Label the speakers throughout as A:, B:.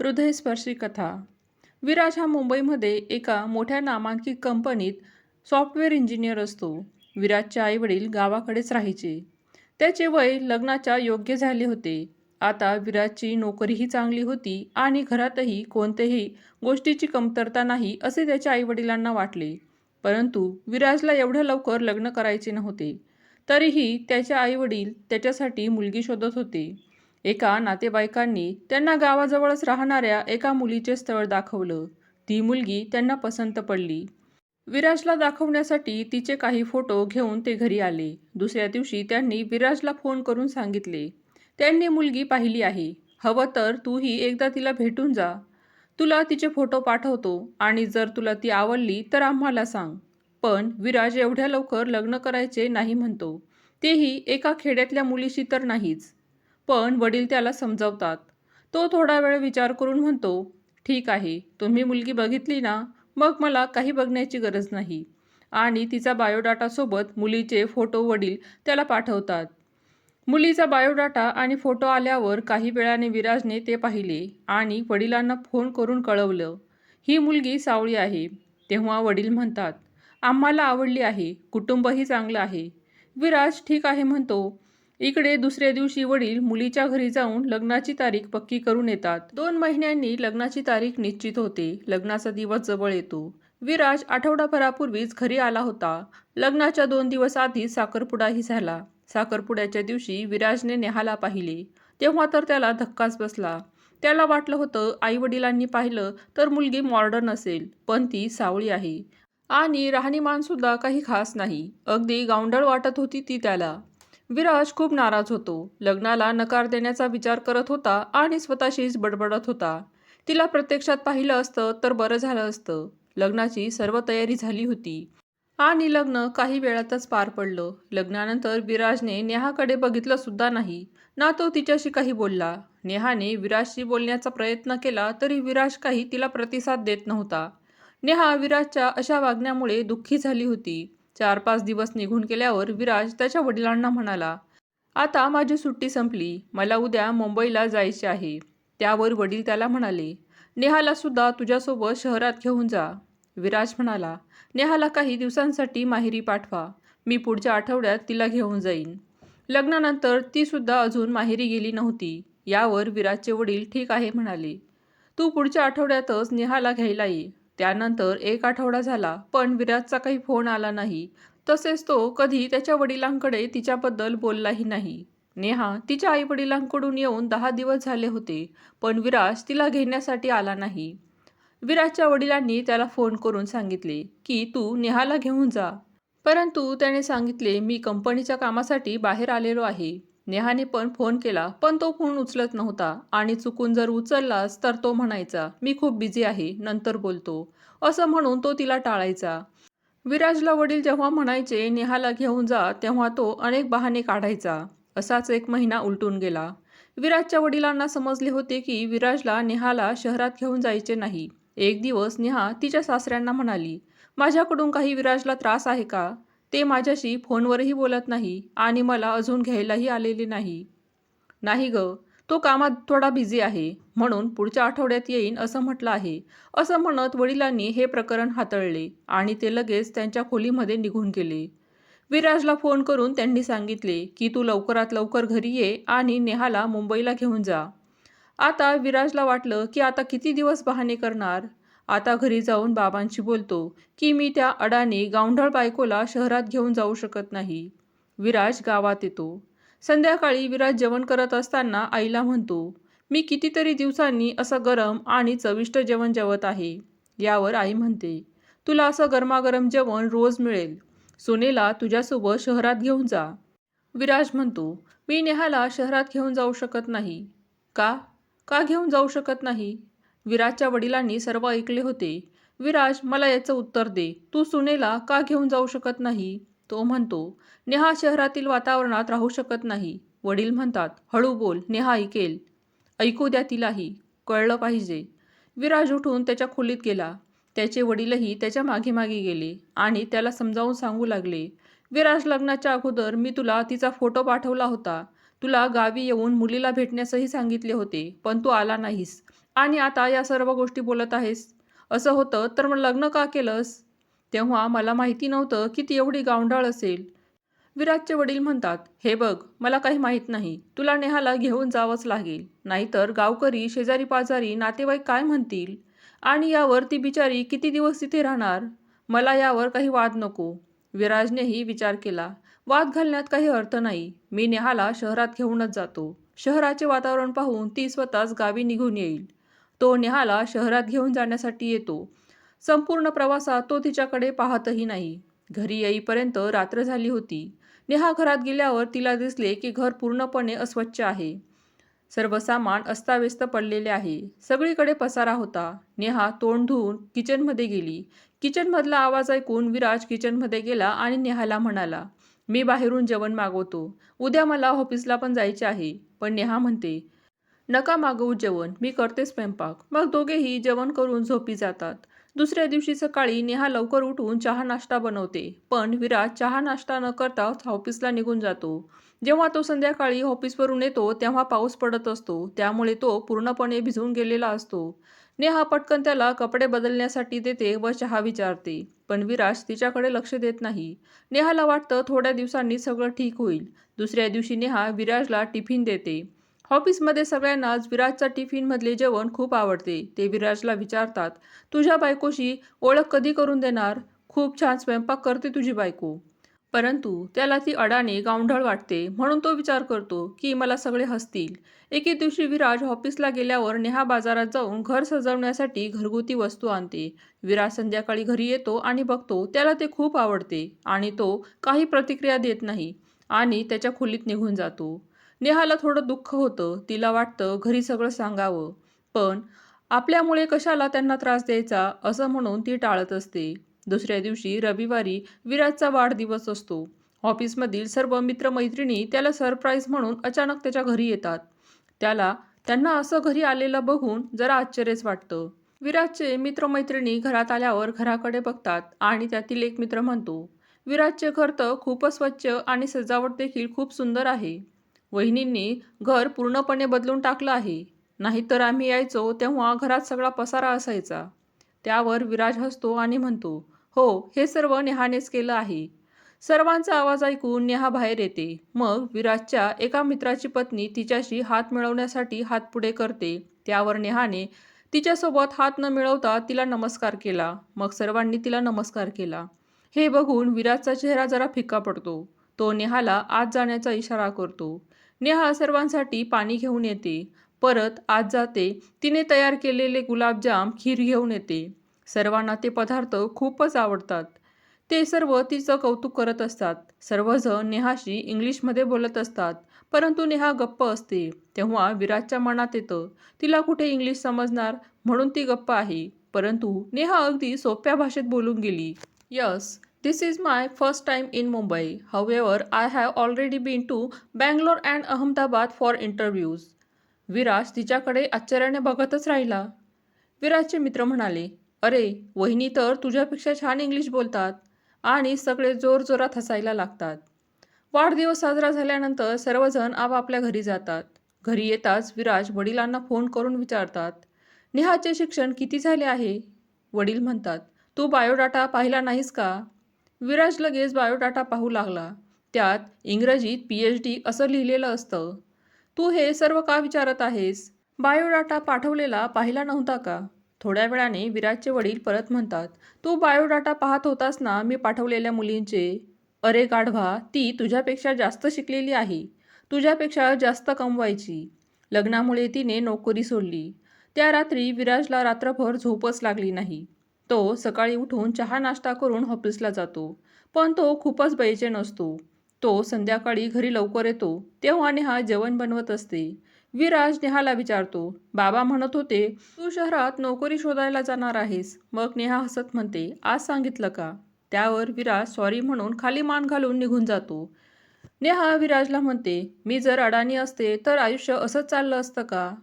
A: हृदयस्पर्शी कथा. विराज हा मुंबईमध्ये एका मोठ्या नामांकित कंपनीत सॉफ्टवेअर इंजिनियर असतो. विराजचे आईवडील गावाकडेच राहायचे. त्याचे वय लग्नाच्या योग्य झाले होते. आता विराजची नोकरीही चांगली होती आणि घरातही कोणत्याही गोष्टीची कमतरता नाही असे त्याच्या आईवडिलांना वाटले. परंतु विराजला एवढ्या लवकर लग्न करायचे नव्हते. तरीही त्याचे आईवडील त्याच्यासाठी मुलगी शोधत होते. एका नातेवाईकांनी त्यांना गावाजवळच राहणाऱ्या एका मुलीचे स्थळ दाखवलं. ती मुलगी त्यांना पसंत पडली. विराजला दाखवण्यासाठी तिचे काही फोटो घेऊन ते घरी आले. दुसऱ्या दिवशी त्यांनी विराजला फोन करून सांगितले त्यांनी मुलगी पाहिली आहे. हवं तर तूही एकदा तिला भेटून जा. तुला तिचे फोटो पाठवतो आणि जर तुला ती आवडली तर आम्हाला सांग पण विराज एवढ्या लवकर लग्न करायचे नाही म्हणतो. तेही एका खेड्यातल्या मुलीशी तर नाहीच. पण वडील त्याला समजावतात. तो थोडा वेळ विचार करून म्हणतो ठीक आहे तुम्ही मुलगी बघितली ना? मग मला काही बघण्याची गरज नाही. आणि तिचा बायोडाटासोबत मुलीचे फोटो वडील त्याला पाठवतात. मुलीचा बायोडाटा आणि फोटो आल्यावर काही वेळाने विराजने ते पाहिले आणि वडिलांना फोन करून कळवलं ही मुलगी सावळी आहे. तेव्हा वडील म्हणतात आम्हाला आवडली आहे कुटुंबही चांगलं आहे. विराज ठीक आहे म्हणतो इकडे दुसऱ्या दिवशी वडील मुलीच्या घरी जाऊन लग्नाची तारीख पक्की करून येतात. दोन महिन्यांनी लग्नाची तारीख निश्चित होते. लग्नाचा दिवस जवळ येतो. विराज आठवडाभरापूर्वीच घरी आला होता. लग्नाच्या दोन दिवस आधी साखरपुडाही झाला. साखरपुड्याच्या दिवशी विराजने नेहाला पाहिले. तेव्हा तर त्याला धक्काच बसला. त्याला वाटलं होतं आई वडिलांनी पाहिलं तर मुलगी मॉडर्न असेल पण ती सावळी आहे. आणि राहणीमानसुद्धा काही खास नाही. अगदी गावंडळ वाटत होती ती त्याला. विराज खूप नाराज होतो. लग्नाला नकार देण्याचा विचार करत होता आणि स्वतःशीच बडबडत होता. तिला प्रत्यक्षात पाहिलं असतं तर बरं झालं असतं. लग्नाची सर्व तयारी झाली होती. आणि लग्न काही वेळातच पार पडलं. लग्नानंतर विराजने नेहाकडे बघितलं सुद्धा नाही. ना तो तिच्याशी काही बोलला. नेहाने विराजशी बोलण्याचा प्रयत्न केला तरी विराज काही तिला प्रतिसाद देत नव्हता. नेहा विराजच्या अशा वागण्यामुळे दुःखी झाली होती. चार पाच दिवस निघून गेल्यावर विराज त्याच्या वडिलांना म्हणाला आता माझी सुट्टी संपली. मला उद्या मुंबईला जायचे आहे. त्यावर वडील त्याला म्हणाले नेहाला सुद्धा तुझ्यासोबत शहरात घेऊन जा. विराज म्हणाला नेहाला काही दिवसांसाठी माहेरी पाठवा. मी पुढच्या आठवड्यात तिला घेऊन जाईन. लग्नानंतर तीसुद्धा अजून माहेरी गेली नव्हती. यावर विराजचे वडील ठीक आहे म्हणाले तू पुढच्या आठवड्यातच नेहाला घ्यायला ये. त्यानंतर एक आठवडा झाला पण विराजचा काही फोन आला नाही. तसेच तो कधी त्याच्या वडिलांकडे तिच्याबद्दल बोललाही नाही. नेहा तिच्या आईवडिलांकडून येऊन दहा दिवस झाले होते पण विराज तिला घेण्यासाठी आला नाही. विराजच्या वडिलांनी त्याला फोन करून सांगितले की तू नेहाला घेऊन जा. परंतु त्याने सांगितले मी कंपनीच्या कामासाठी बाहेर आलेलो आहे. नेहाने पण फोन केला पण तो फोन उचलत नव्हता आणि चुकून जर उचललास तर तो म्हणायचा मी खूप बिझी आहे नंतर बोलतो. असं म्हणून तो तिला टाळायचा. विराजला वडील जेव्हा म्हणायचे नेहाला घेऊन जा तेव्हा तो अनेक बहाणे काढायचा. असाच एक महिना उलटून गेला. विराजच्या वडिलांना समजले होते की विराजला नेहाला शहरात घेऊन जायचे नाही. एक दिवस नेहा तिच्या सासऱ्यांना म्हणाली माझ्याकडून काही विराजला त्रास आहे का? ते माझ्याशी फोनवरही बोलत नाही आणि मला अजून घ्यायलाही आलेले नाही. नाही ग तो कामात थोडा बिझी आहे म्हणून पुढच्या आठवड्यात येईन असं म्हटलं आहे. असं म्हणत वडिलांनी हे प्रकरण हाताळले आणि ते लगेच त्यांच्या खोलीमध्ये निघून गेले. विराजला फोन करून त्यांनी सांगितले की तू लवकरात लवकर घरी ये आणि नेहाला मुंबईला घेऊन जा. आता विराजला वाटलं की आता किती दिवस बहाणे करणार? आता घरी जाऊन बाबांशी बोलतो की मी त्या अडाणी गावंढळ बायकोला शहरात घेऊन जाऊ शकत नाही. विराज गावात येतो. संध्याकाळी विराज जेवण करत असताना आईला म्हणतो मी कितीतरी दिवसांनी असं गरम आणि चविष्ट जेवण जेवत आहे. यावर आई म्हणते तुला असं गरमागरम जेवण रोज मिळेल. सोनेला तुझ्यासोबत शहरात घेऊन जा. विराज म्हणतो मी नेहाला शहरात घेऊन जाऊ शकत नाही. का? का घेऊन जाऊ शकत नाही? विराजच्या वडिलांनी सर्व ऐकले होते. विराज मला याचं उत्तर दे. तू सुनेला का घेऊन जाऊ शकत नाही? तो म्हणतो नेहा शहरातील वातावरणात राहू शकत नाही. वडील म्हणतात हळू बोल नेहा ऐकेल. ऐकू द्या तिलाही. कळलं पाहिजे. विराज उठून त्याच्या खोलीत गेला. त्याचे वडीलही त्याच्यामागे मागे गेले आणि त्याला समजावून सांगू लागले विराज लग्नाच्या अगोदर मी तुला तिचा फोटो पाठवला होता. तुला गावी येऊन मुलीला भेटण्यासही सांगितले होते पण तू आला नाहीस. आणि आता या सर्व गोष्टी बोलत आहेस? असं होतं तर मग लग्न का केलंस? तेव्हा मला माहिती नव्हतं की ती एवढी गावंढाळ असेल. विराजचे वडील म्हणतात हे बघ मला काही माहीत नाही. तुला नेहाला घेऊन जावंच लागेल. नाहीतर गावकरी शेजारी पाजारी नातेवाईक काय म्हणतील? आणि यावर ती बिचारी किती दिवस तिथे राहणार? मला यावर काही वाद नको. विराजनेही विचार केला. वाद घालण्यात काही अर्थ नाही. मी नेहाला शहरात घेऊनच जातो. शहराचे वातावरण पाहून ती स्वतःच गावी निघून येईल. तो नेहाला शहरात घेऊन जाण्यासाठी येतो. संपूर्ण प्रवासात तो तिच्याकडे पाहतही नाही. घरी येईपर्यंत रात्र झाली होती. नेहा घरात गेल्यावर तिला दिसले की घर पूर्णपणे अस्वच्छ आहे. सर्व सामान अस्ताव्यस्त पडलेले आहे. सगळीकडे पसारा होता. नेहा तोंड धुवून किचनमध्ये गेली. किचनमधला आवाज ऐकून विराज किचनमध्ये गेला आणि नेहाला म्हणाला मी बाहेरून जेवण मागवतो. उद्या मला ऑफिसला पण जायचे आहे. पण नेहा म्हणते नका मागवू जेवण मी करते स्वयंपाक. मग दोघेही जेवण करून झोपी जातात. दुसऱ्या दिवशी सकाळी नेहा लवकर उठून चहा नाश्ता बनवते. पण विराज चहा नाश्ता न करता ऑफिसला निघून जातो. जेव्हा तो संध्याकाळी ऑफिसवरून येतो तेव्हा पाऊस पडत असतो. त्यामुळे तो पूर्णपणे भिजून गेलेला असतो. नेहा पटकन त्याला कपडे बदलण्यासाठी देते व चहा विचारते. पण विराज तिच्याकडे लक्ष देत नाही. नेहाला वाटतं थोड्या दिवसांनी सगळं ठीक होईल. दुसऱ्या दिवशी नेहा विराजला टिफिन देते. ऑफिसमध्ये सगळ्यांनाच विराजच्या टिफिनमधले जेवण खूप आवडते. ते विराजला विचारतात तुझ्या बायकोशी ओळख कधी करून देणार? खूप छान स्वयंपाक करते तुझी बायको. परंतु त्याला ती अडाणी गावंढळ वाटते. म्हणून तो विचार करतो की मला सगळे हसतील. एके दिवशी विराज ऑफिसला गेल्यावर नेहा बाजारात जाऊन घर सजवण्यासाठी घरगुती वस्तू आणते. विराज संध्याकाळी घरी येतो आणि बघतो त्याला ते खूप आवडते आणि तो काही प्रतिक्रिया देत नाही आणि त्याच्या खोलीत निघून जातो. नेहाला थोडं दुःख होतं. तिला वाटतं घरी सगळं सांगावं. पण आपल्यामुळे कशाला त्यांना त्रास द्यायचा असं म्हणून ती टाळत असते. दुसऱ्या दिवशी रविवारी विराजचा वाढदिवस असतो. ऑफिसमधील सर्व मित्रमैत्रिणी त्याला सरप्राईज म्हणून अचानक त्याच्या घरी येतात. त्याला त्यांना असं घरी आलेलं बघून जरा आश्चर्यच वाटतं. विराजचे मित्रमैत्रिणी घरात आल्यावर घराकडे बघतात आणि त्यातील एक मित्र म्हणतो विराजचे घर तर खूपच स्वच्छ आणि सजावट देखील खूप सुंदर आहे. वहिनींनी घर पूर्णपणे बदलून टाकलं आहे. नाहीतर आम्ही यायचो तेव्हा घरात सगळा पसारा असायचा. त्यावर विराज हसतो आणि म्हणतो हो हे सर्व नेहानेच केलं आहे. सर्वांचा आवाज ऐकून नेहा बाहेर येते. मग विराजच्या एका मित्राची पत्नी तिच्याशी हात मिळवण्यासाठी हात पुढे करते. त्यावर नेहाने तिच्यासोबत हात न मिळवता तिला नमस्कार केला. मग सर्वांनी तिला नमस्कार केला. हे बघून विराजचा चेहरा जरा फिक्का पडतो. तो नेहाला आत जाण्याचा इशारा करतो. नेहा सर्वांसाठी पाणी घेऊन येते. परत आज जाते. तिने तयार केलेले गुलाबजाम खीर घेऊन येते. सर्वांना ते पदार्थ खूपच आवडतात. ते सर्व तिचं कौतुक करत असतात. सर्वजण नेहाशी इंग्लिशमध्ये बोलत असतात. परंतु नेहा गप्प असते. तेव्हा विराजच्या मनात येतं. तिला कुठे इंग्लिश समजणार? म्हणून ती गप्प आहे. परंतु नेहा अगदी सोप्या भाषेत बोलून गेली. Yes this is my first time in Mumbai however I have already been to Bangalore and Ahmedabad for interviews Viraj तिच्याकडे आश्चर्याने बघतच राहिला. विराजचे मित्र म्हणाले अरे वहिनी तर तुझ्यापेक्षा छान इंग्लिश बोलतात आणि सगळे जोरजोरात हसायला लागतात. वाढदिवस साजरा झाल्यानंतर सर्वजण आपापल्या घरी जातात. घरी येताच विराज वडिलांना फोन करून विचारतात नेहाचे शिक्षण किती झाले आहे? वडील म्हणतात तू बायोडाटा पाहिला नाहीस का? विराज लगेच बायोडाटा पाहू लागला. त्यात इंग्रजीत पी एच डी असं लिहिलेलं असतं. तू हे सर्व का विचारत आहेस? बायोडाटा पाठवलेला पाहिला नव्हता का? थोड्या वेळाने विराजचे वडील परत म्हणतात तू बायोडाटा पाहत होतास ना मी पाठवलेल्या मुलींचे? अरे गाढवा ती तुझ्यापेक्षा जास्त शिकलेली आहे. तुझ्यापेक्षा जास्त कमवायची. लग्नामुळे तिने नोकरी सोडली. त्या रात्री विराजला रात्रभर झोपच लागली नाही. तो सकाळी उठून चहा नाश्ता करून ऑफिसला जातो. पण तो खूपच बैचेन असतो तो संध्याकाळी घरी लवकर येतो. तेव्हा नेहा जेवण बनवत असते. विराज नेहाला विचारतो बाबा म्हणत होते तू शहरात नोकरी शोधायला जाणार आहेस. मग नेहा हसत म्हणते आज सांगितलं का? त्यावर विराज सॉरी म्हणून खाली मान घालून निघून जातो. नेहा विराजला म्हणते मी जर अडाणी असते तर आयुष्य असंच चाललं असतं का?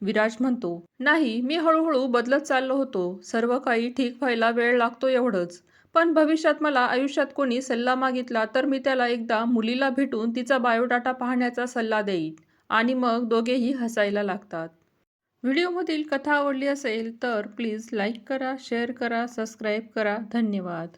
A: विराज म्हणतो नाही मी हळूहळू बदलत चाललो होतो. सर्व काही ठीक व्हायला वेळ लागतो एवढंच. पण भविष्यात मला आयुष्यात कोणी सल्ला मागितला तर मी त्याला एकदा मुलीला भेटून तिचा बायोडाटा पाहण्याचा सल्ला देईन. आणि मग दोघेही हसायला लागतात. व्हिडिओमधील कथा आवडली असेल तर प्लीज लाईक करा शेअर करा सबस्क्राईब करा. धन्यवाद.